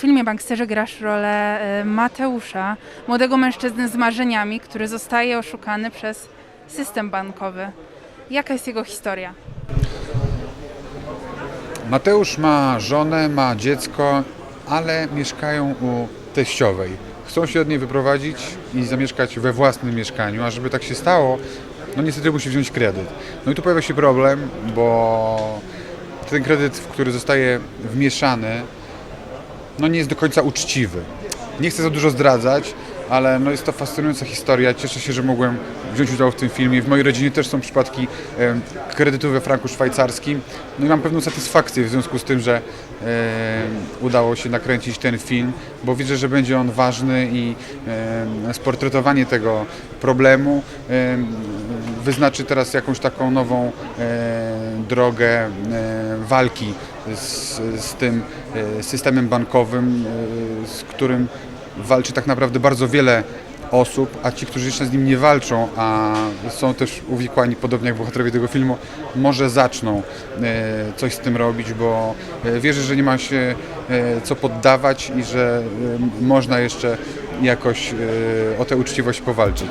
filmie Banksterze grasz rolę e, Mateusza, młodego mężczyzny z marzeniami, który zostaje oszukany przez system bankowy. Jaka jest jego historia? Mateusz ma żonę, ma dziecko, ale mieszkają u teściowej. Chcą się od niej wyprowadzić i zamieszkać we własnym mieszkaniu, a żeby tak się stało, no niestety musi wziąć kredyt. No i tu pojawia się problem, bo ten kredyt, w który zostaje wmieszany, no nie jest do końca uczciwy. Nie chcę za dużo zdradzać, ale no jest to fascynująca historia. Cieszę się, że mogłem wziąć udział w tym filmie. W mojej rodzinie też są przypadki em, kredytu we franku szwajcarskim. No i mam pewną satysfakcję w związku z tym, że em, udało się nakręcić ten film, bo widzę, że będzie on ważny i em, sportretowanie tego problemu em, wyznaczy teraz jakąś taką nową e, drogę e, walki z, z tym e, systemem bankowym, z którym walczy tak naprawdę bardzo wiele osób, a ci, którzy jeszcze z nim nie walczą, a są też uwikłani, podobnie jak bohaterowie tego filmu, może zaczną coś z tym robić, bo wierzę, że nie ma się co poddawać i że można jeszcze jakoś o tę uczciwość powalczyć.